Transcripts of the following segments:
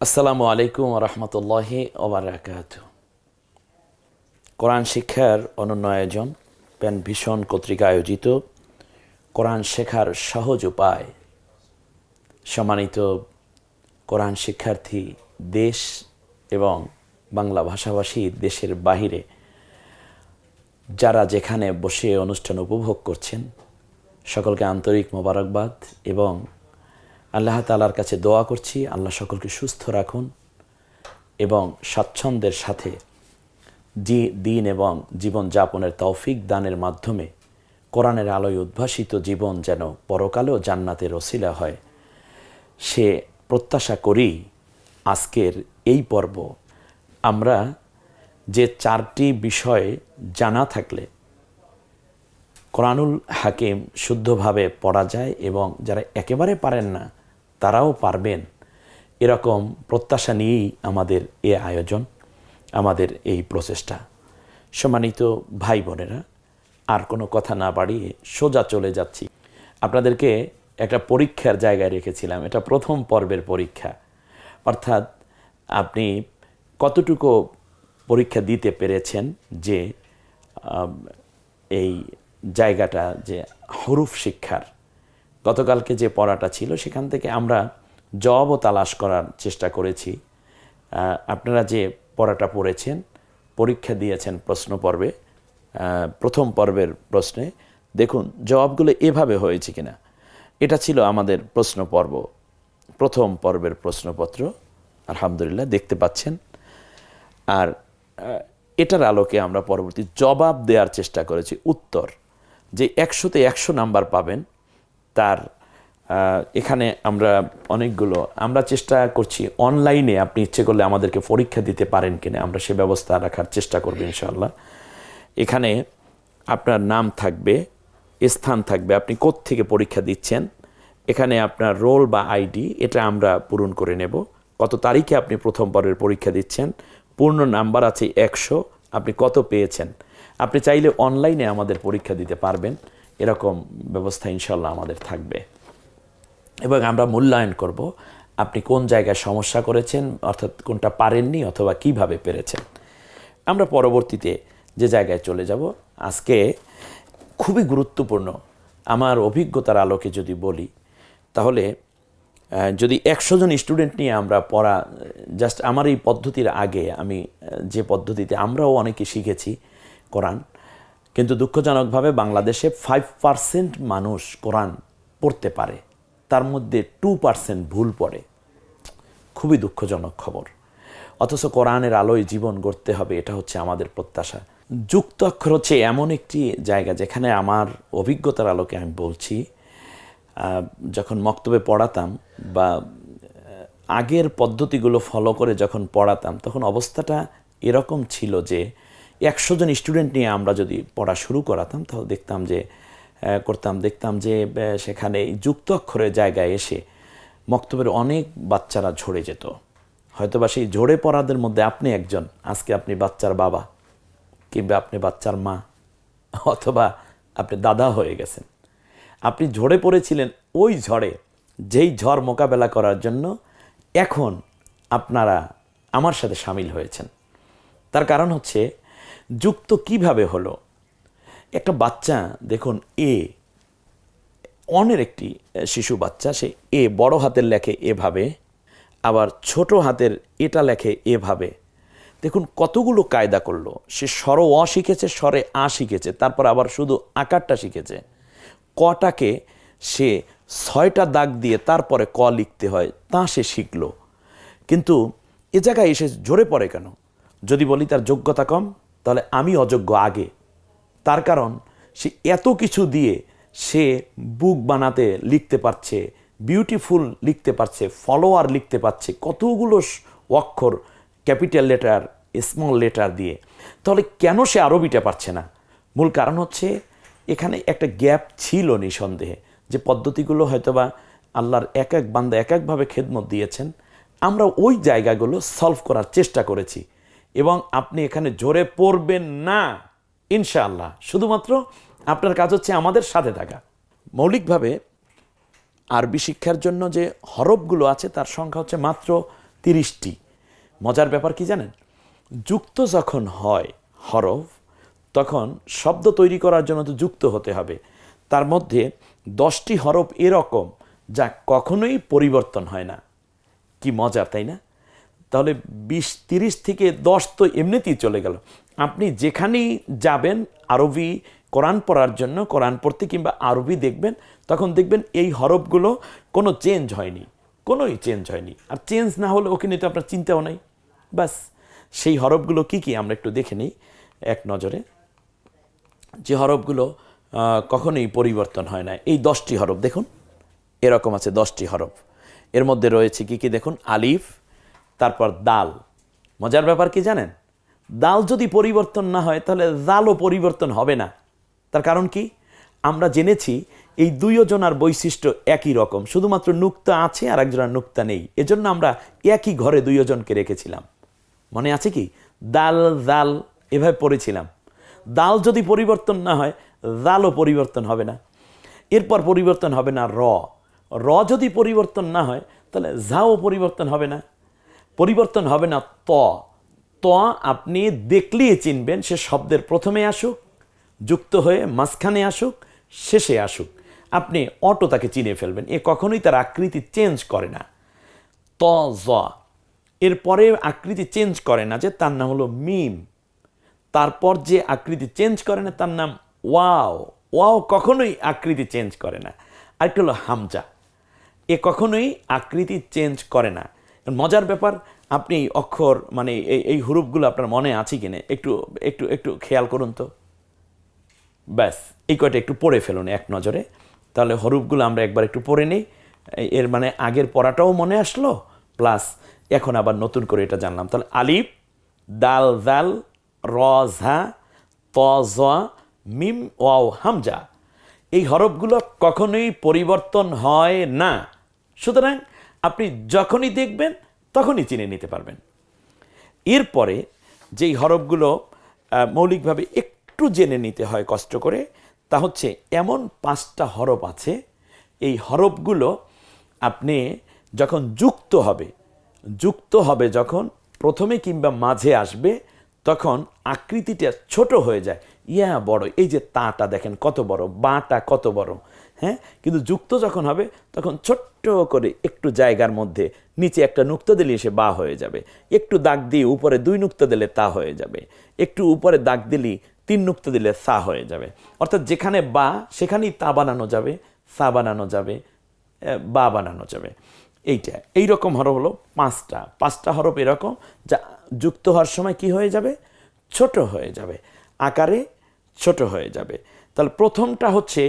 আসসালামু আলাইকুম রহমতুল্লাহি ওবরাকাত কোরআন শিক্ষার অনন্য আয়োজন প্যান ভীষণ কর্তৃক আয়োজিত কোরআন শেখার সহজ উপায়। সম্মানিত কোরআন শিক্ষার্থী দেশ এবং বাংলা ভাষাভাষী দেশের বাহিরে যারা যেখানে বসে অনুষ্ঠান উপভোগ করছেন, সকলকে আন্তরিক মোবারকবাদ এবং আল্লাহ তালার কাছে দোয়া করছি, আল্লাহ সকলকে সুস্থ রাখুন এবং স্বাচ্ছন্দ্যের সাথে জি, দিন এবং জীবন যাপনের তৌফিক দানের মাধ্যমে কোরআনের আলোয় উদ্ভাসিত জীবন যেন পরকালেও জান্নাতের ওসিলা হয়। সে প্রত্যাশা করি আজকের এই পর্ব। আমরা যে চারটি বিষয় জানা থাকলে কোরআনুল হাকিম শুদ্ধভাবে পড়া যায় এবং যারা একেবারে পারেন না, তারাও পারবেন। এরকম প্রত্যাশা নিয়েই আমাদের এ আয়োজন, আমাদের এই প্রচেষ্টা। সম্মানিত ভাই বোনেরা আর কোনো কথা না বাড়িয়ে সোজা চলে যাচ্ছি। আপনাদেরকে একটা পরীক্ষার জায়গায় রেখেছিলাম। এটা প্রথম পর্বের পরীক্ষা। অর্থাৎ আপনি কতটুকু পরীক্ষা দিতে পেরেছেন যে এই জায়গাটা যে হরুফ শিক্ষার। গতকালকে যে পড়াটা ছিল, সেখান থেকে আমরা জবাবও তালাশ করার চেষ্টা করেছি। আপনারা যে পড়াটা পড়েছেন, পরীক্ষা দিয়েছেন প্রশ্ন পর্বে প্রথম পর্বের প্রশ্নে, দেখুন জবাবগুলো এভাবে হয়েছে কিনা। এটা ছিল আমাদের প্রশ্ন পর্ব। প্রথম পর্বের প্রশ্নপত্র। আলহামদুলিল্লাহ, দেখতে পাচ্ছেন। আর এটার আলোকে আমরা পরবর্তী জবাব দেওয়ার চেষ্টা করেছি। উত্তর, যে একশোতে একশো নাম্বার পাবেন। তার এখানে আমরা অনেকগুলো, আমরা চেষ্টা করছি অনলাইনে। আপনি ইচ্ছে করলে আমাদেরকে পরীক্ষা দিতে পারেন কিনা। আমরা সে ব্যবস্থা রাখার চেষ্টা করব ইনশাল্লাহ এখানে আপনার নাম থাকবে স্থান থাকবে। আপনি থেকে পরীক্ষা দিচ্ছেন? এখানে আপনার রোল বা আইডি, এটা আমরা পূরণ করে নেব। কত তারিখে আপনি প্রথমবারের পরীক্ষা দিচ্ছেন? পূর্ণ নাম্বার আছে একশো। আপনি কত পেয়েছেন? আপনি চাইলে অনলাইনে আমাদের পরীক্ষা দিতে পারবেন। এরকম ব্যবস্থা ইনশাল্লাহ আমাদের থাকবে। এবং আমরা মূল্যায়ন করব, আপনি কোন জায়গায় সমস্যা করেছেন, অর্থাৎ কোনটা পারেননি অথবা কীভাবে পেরেছেন। আমরা পরবর্তীতে যে জায়গায় চলে যাব, আজকে খুবই গুরুত্বপূর্ণ। আমার অভিজ্ঞতার আলোকে যদি বলি, তাহলে যদি একশো জন স্টুডেন্ট নিয়ে আমরা পড়া জাস্ট আমার এই পদ্ধতির আগে আমি যে পদ্ধতিতে আমরাও অনেকে শিখেছি কোরআন, কিন্তু দুঃখজনকভাবে বাংলাদেশে ফাইভ পার্সেন্ট মানুষ কোরআন পড়তে পারে, তার মধ্যে টু পার্সেন্ট ভুল পড়ে। খুবই দুঃখজনক খবর। অথচ কোরআনের আলোয় জীবন গড়তে হবে, এটা হচ্ছে আমাদের প্রত্যাশা। যুক্ত অক্ষর হচ্ছে এমন একটি জায়গা যেখানে আমার অভিজ্ঞতার আলোকে আমি বলছি যখন মক্তবে পড়াতাম বা আগের পদ্ধতিগুলো ফলো করে যখন পড়াতাম, তখন অবস্থাটা এরকম ছিল যে একশো জন স্টুডেন্ট নিয়ে আমরা যদি পড়া শুরু করাতাম, তাহলে দেখতাম যে করতাম, দেখতাম যে সেখানে যুক্ত অক্ষরের জায়গায় এসে মক্তবের অনেক বাচ্চারা ঝরে যেত। হয়তোবা সেই ঝরে পড়াদের মধ্যে আপনি একজন, আজকে আপনি বাচ্চার বাবা। কিংবা আপনি বাচ্চার মা অথবা আপনি দাদা হয়ে গেছেন। আপনি ঝরে পড়েছিলেন ওই ঝড়ে, যেই ঝড় মোকাবেলা করার জন্য এখন আপনারা আমার সাথে সামিল হয়েছেন। তার কারণ হচ্ছে যুক্ত কীভাবে হলো? একটা বাচ্চা, দেখুন, এ, অনের একটি শিশু বাচ্চা, সে এ বড় হাতের লেখে এভাবে, আবার ছোট হাতের এটা লেখে এভাবে। দেখুন কতগুলো কায়দা করল। সে স্বর অ শিখেছে, স্বরে আ শিখেছে, তারপর আবার শুধু আকারটা শিখেছে। কটাকে সে ছয়টা দাগ দিয়ে তারপরে ক লিখতে হয়, তা সে শিখল। কিন্তু এ জায়গায় এসে জোরে পড়ে কেন? যদি বলি তার যোগ্যতা কম, তাহলে আমি অযোগ্য আগে। তার কারণ, সে এত কিছু দিয়ে সে বুক বানাতে লিখতে পারছে বিউটিফুল লিখতে পারছে ফলোয়ার লিখতে পারছে, কতগুলো অক্ষর ক্যাপিটাল লেটার, স্মল লেটার দিয়ে। তাহলে কেন সে আরবিটা পারছে না? মূল কারণ হচ্ছে এখানে একটা গ্যাপ ছিল নিঃসন্দেহে যে পদ্ধতিগুলো হয়তোবা আল্লাহর এক এক বান্দা এক একভাবে খেদমত দিয়েছেন। আমরা ওই জায়গাগুলো সলভ করার চেষ্টা করেছি এবং আপনি এখানে জোরে পড়বেন না, ইনশাআল্লাহ। শুধুমাত্র আপনার কাজ হচ্ছে আমাদের সাথে থাকা। মৌলিকভাবে আরবি শিক্ষার জন্য যে হরফগুলো আছে তার সংখ্যা হচ্ছে মাত্র তিরিশটি। মজার ব্যাপার কি জানেন? যুক্ত যখন হয় হরফ, তখন শব্দ তৈরি করার জন্য তো যুক্ত হতে হবে। তার মধ্যে দশটি হরফ এরকম যা কখনোই পরিবর্তন হয় না। কি মজার, তাই না? তাহলে বিশ, তিরিশ থেকে দশ তো এমনিতেই চলে গেল। আপনি যেখানেই যাবেন, আরবি কোরআন পড়ার জন্য, কোরআন পড়তে কিংবা আরবি দেখবেন, তখন দেখবেন এই হরফগুলো কোনো চেঞ্জ হয়নি, কোনোই চেঞ্জ হয়নি। আর চেঞ্জ না হলে ওখানে তো আপনার চিন্তাও নাই। ব্যাস সেই হরফগুলো কি কি? আমরা একটু দেখে নিই এক নজরে। যে হরফগুলো কখনোই পরিবর্তন হয় না। এই দশটি হরফ দেখুন, এরকম আছে দশটি হরফ। এর মধ্যে রয়েছে কি কি? দেখুন, আলিফ, তারপর দাল। মজার ব্যাপার কি জানেন? দাল যদি পরিবর্তন না হয়, তাহলে দালও পরিবর্তন হবে না। তার কারণ কি? আমরা জেনেছি এই দুইজনার বৈশিষ্ট্য একই রকম। শুধুমাত্র নুক্তা আছে আর একজনের নুক্তা নেই। এজন্য আমরা একই ঘরে দুইজনকে রেখেছিলাম। মনে আছে কি? দাল দাল, এভাবে পড়েছিলাম। দাল যদি পরিবর্তন না হয়, দালও পরিবর্তন হবে না। এরপর পরিবর্তন হবে না র। র যদি পরিবর্তন না হয়, তাহলে ঝাও পরিবর্তন হবে না। পরিবর্তন হবে না ত। ত আপনি দেখলেই চিনবেন, সে শব্দের প্রথমে আসুক, যুক্ত হয়ে মাঝখানে আসুক, শেষে আসুক। আপনি অটো তাকে চিনে ফেলবেন। এ কখনোই তার আকৃতি চেঞ্জ করে না। ত, জ। এরপরে আকৃতি চেঞ্জ করে না যে তার নাম হলো মিম। তারপর যে আকৃতি চেঞ্জ করে না তার নাম ওয়াও। ওয়াও কখনোই আকৃতি চেঞ্জ করে না। আরেকটা হলো হামজা। এ কখনোই আকৃতি চেঞ্জ করে না। মজার ব্যাপার, আপনি অক্ষর মানে এই এই হুরুপগুলো আপনার মনে আছে কিনা? একটু একটু একটু খেয়াল করুন তো। ব্যাস, এই কয়টা একটু পড়ে ফেলুন এক নজরে। তাহলে হরুপগুলো আমরা একবার একটু পড়ে নিই। এর মানে আগের পড়াটাও মনে আসলো, প্লাস এখন আবার নতুন করে এটা জানলাম। তাহলে আলিফ, দাল দাল র, ঝা, ত মিম, ওয়াও, হামজা। এই হরফগুলো কখনোই পরিবর্তন হয় না। সুতরাং আপনি যখনই দেখবেন, তখনই চিনে নিতে পারবেন। এরপরে যেই হরফগুলো মৌলিকভাবে একটু জেনে নিতে হয় কষ্ট করে, তা হচ্ছে এমন পাঁচটা হরফ আছে। এই হরফগুলো আপনি যখন যুক্ত হবে যুক্ত হবে যখন প্রথমে কিংবা মাঝে আসবে, তখন আকৃতিটা ছোট হয়ে যায়। ইয়া বড়, এই যে তাটা দেখেন কত বড়, বাটা কত বড় হ্যাঁ? কিন্তু যুক্ত যখন হবে, তখন ছোট্ট করে একটু জায়গার মধ্যে নিচে একটা নুক্তা দিলে সে বা হয়ে যাবে। একটু দাগ দিয়ে উপরে দুই নুক্তা দিলে তা হয়ে যাবে। একটু উপরে দাগ দিলি তিন নুক্তা দিলে সা হয়ে যাবে। অর্থাৎ যেখানে বা, সেখানেই তা বানানো যাবে, সা বানানো যাবে বা বানানো যাবে। এইটা এই রকম হরফ হলো পাঁচটা। পাঁচটা হরফ এরকম, যা যুক্ত হওয়ার সময় কি হয়ে যাবে? ছোট হয়ে যাবে। আকারে ছোট হয়ে যাবে। তাহলে প্রথমটা হচ্ছে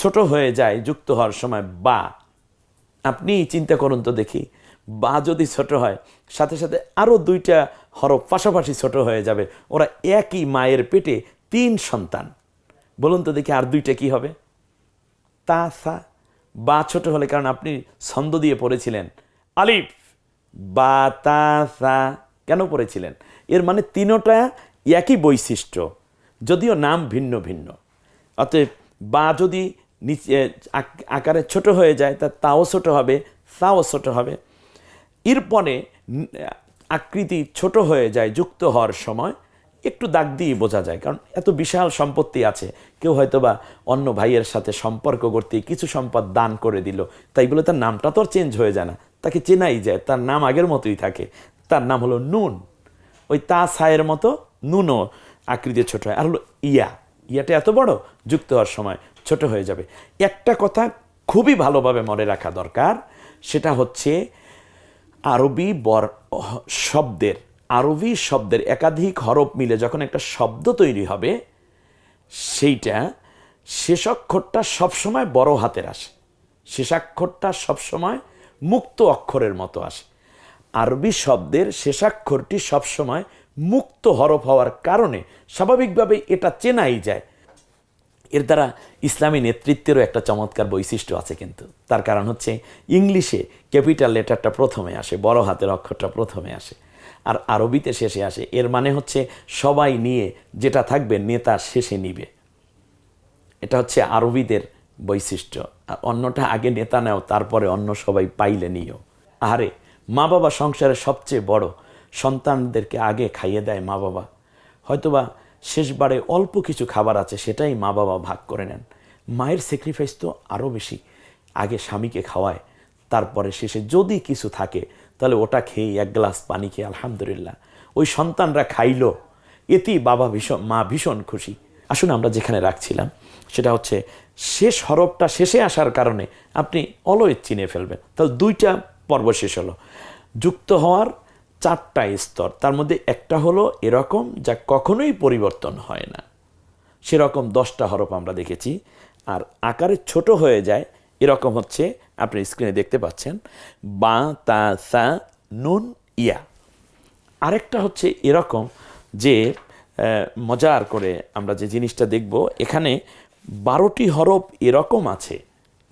ছোট হয়ে যায়, যুক্ত হওয়ার সময় বা। আপনি চিন্তা করুন তো দেখি, বা যদি ছোট হয়, সাথে সাথে আরও দুইটা হরফ পাশাপাশি ছোট হয়ে যাবে। ওরা একই মায়ের পেটে তিন সন্তান। বলুন তো দেখি আর দুইটা কি হবে? তা, সা বা ছোট হলে, কারণ আপনি ছন্দ দিয়ে পড়েছিলেন। আলিফ, বা, তা, সা কেন পড়েছিলেন? এর মানে তিনোটা একই বৈশিষ্ট্য, যদিও নাম ভিন্ন ভিন্ন। অতএব, বা যদি নিচে আকারে ছোট হয়ে যায়, তা, তাও ছোট হবে, সাও ছোট হবে। এরপরে আকৃতি ছোট হয়ে যায়, যুক্ত হওয়ার সময় একটু দাগ দিয়ে বোঝা যায়, কারণ এত বিশাল সম্পত্তি আছে। কেউ হয়তো বা অন্য ভাইয়ের সাথে সম্পর্ক করতে কিছু সম্পদ দান করে দিল, তাই বলে তার নামটা তো আর চেঞ্জ হয়ে যায় না। তাকে চেনাই যায়, তার নাম আগের মতোই থাকে। তার নাম হলো নুন। ওই তা ছায়ের মতো নুনও আকৃতি ছোট হয়। আর হলো ইয়া। ইয়াটা এত বড়, যুক্ত হওয়ার সময় ছোট হয়ে যাবে। একটা কথা খুবই ভালোভাবে মনে রাখা দরকার, সেটা হচ্ছে আরবি বর শব্দের আরবি শব্দের একাধিক হরফ মিলে যখন একটা শব্দ তৈরি হবে, সেইটা শেষাক্ষরটা সবসময় বড় হাতের আসে। শেষাক্ষরটা সবসময় মুক্ত অক্ষরের মতো আসে। আরবি শব্দের শেষাক্ষরটি সবসময় মুক্ত হরফ হওয়ার কারণে স্বাভাবিকভাবে এটা চেনাই যায়। এর দ্বারা ইসলামী নেতৃত্বেরও একটা চমৎকার বৈশিষ্ট্য আছে কিন্তু। তার কারণ হচ্ছে ইংলিশে ক্যাপিটাল লেটারটা প্রথমে আসে, বড় হাতের অক্ষরটা প্রথমে আসে। আর আরবিতে শেষে আসে। এর মানে হচ্ছে সবাই নিয়ে যেটা থাকবে নেতা শেষে নিবে। এটা হচ্ছে আরবিদের বৈশিষ্ট্য। আর অন্যটা আগে নেতা নেও, তারপরে অন্য সবাই পাইলে নিও। আরে মা বাবা সংসারের সবচেয়ে বড়। সন্তানদেরকে আগে খাইয়ে দেয় মা বাবা হয়তোবা শেষবারে অল্প কিছু খাবার আছে, সেটাই মা বাবা ভাগ করে নেন। মায়ের স্যাক্রিফাইস তো আরও বেশি। আগে স্বামীকে খাওয়ায়, তারপরে শেষে যদি কিছু থাকে তাহলে ওটা খেয়ে এক গ্লাস পানি খেয়ে আলহামদুলিল্লাহ। ওই সন্তানরা খাইলো। এতেই বাবা ভীষণ মা ভীষণ খুশি। আসুন আমরা যেখানে রাখছিলাম, সেটা হচ্ছে শেষ হরফটা শেষে আসার কারণে আপনি অলওয়েজ চিনে ফেলবেন। তাহলে দুইটা পর্ব শেষ হলো। যুক্ত হওয়ার চারটা স্তর, তার মধ্যে একটা হলো এরকম যা কখনোই পরিবর্তন হয় না। সেরকম দশটা হরফ আমরা দেখেছি। আর আকারে ছোট হয়ে যায় এরকম হচ্ছে, আপনি স্ক্রিনে দেখতে পাচ্ছেন, বা, তা, সা, নুন, ইয়া। আরেকটা হচ্ছে এরকম যে মজার করে আমরা যে জিনিসটা দেখব, এখানে বারোটি হরফ এরকম আছে।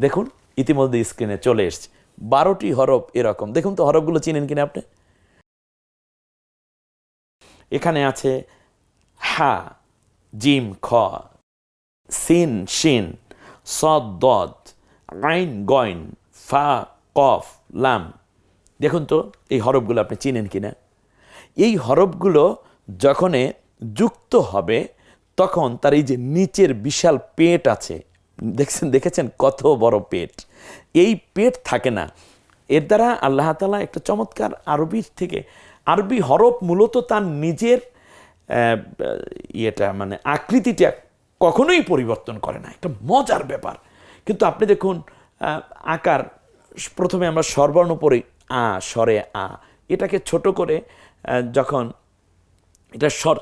দেখুন, ইতিমধ্যে স্ক্রিনে চলে এসছে। বারোটি হরফ এরকম। দেখুন তো হরফগুলো চিনেন কিনা আপনি? এখানে আছে, হা, জিম, খ, সিন, শিন, সদ, দদ আইন গয়ন ফা, কফ, লাম। দেখুন তো, এই হরফগুলো আপনি চিনেন কিনা? এই হরফগুলো যখনে যুক্ত হবে, তখন তার এই যে নিচের বিশাল পেট আছে, দেখছেন, দেখেছেন কত বড় পেট? এই পেট থাকে না। এর দ্বারা আল্লাহ তালা একটা চমৎকার আরবির থেকে, আরবি হরফ মূলত তার নিজের ইয়েটা মানে আকৃতিটা কখনোই পরিবর্তন করে না। একটা মজার ব্যাপার। কিন্তু আপনি দেখুন আকার, প্রথমে আমরা স্বরবর্ণ পড়ি, আ, স্বরে আ। এটাকে ছোট করে যখন এটা স্বর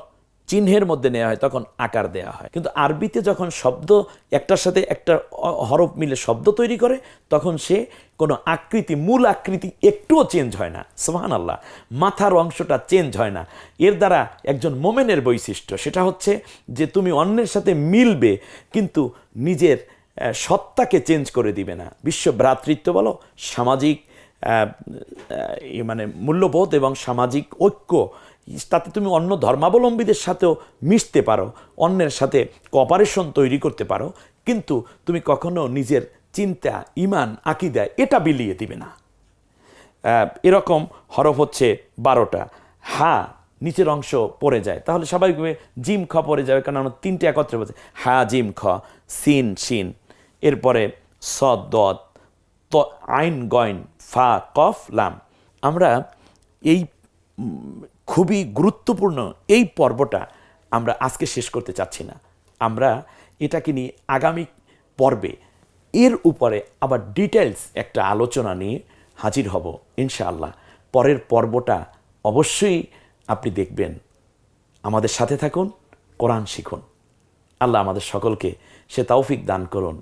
চিহ্নের মধ্যে নেওয়া হয়, তখন আকার দেওয়া হয়। কিন্তু আরবিতে যখন শব্দ একটার সাথে একটা হরফ মিলে শব্দ তৈরি করে, তখন সে কোনো আকৃতি, মূল আকৃতি একটুও চেঞ্জ হয় না। সোহান আল্লাহ মাথার অংশটা চেঞ্জ হয় না। এর দ্বারা একজন মোমেনের বৈশিষ্ট্য, সেটা হচ্ছে যে তুমি অন্যের সাথে মিলবে, কিন্তু নিজের সত্তাকে চেঞ্জ করে দিবে না। বিশ্ব ভ্রাতৃত্ব বলো, সামাজিক মানে মূল্যবোধ এবং সামাজিক ঐক্য, তাতে তুমি অন্য ধর্মাবলম্বীদের সাথেও মিশতে পারো, অন্যের সাথে কপারেশন তৈরি করতে পারো, কিন্তু তুমি কখনো নিজের চিন্তা, ইমান, আকিদা এটা বিলিয়ে দিবে না। এরকম হরফ হচ্ছে বারোটা। হা নিচের অংশ পড়ে যায়। তাহলে স্বাভাবিকভাবে জিম খ পড়ে যাবে, কারণ আমরা তিনটে একত্রে বলছে, হা, জিম, খ, সিন, শিন। এরপরে স দত আইন, গয়ন, ফা, কফ, লাম। আমরা এই খুবই গুরুত্বপূর্ণ এই পর্বটা আমরা আজকে শেষ করতে চাচ্ছি না। আমরা এটাকে নিয়ে আগামী পর্বে এর উপরে আবার ডিটেলস একটা আলোচনা নিয়ে হাজির হব, ইনশাআল্লাহ। পরের পর্বটা অবশ্যই আপনি দেখবেন। আমাদের সাথে থাকুন, কোরআন শিখুন। আল্লাহ আমাদের সকলকে সে তৌফিক দান করুন।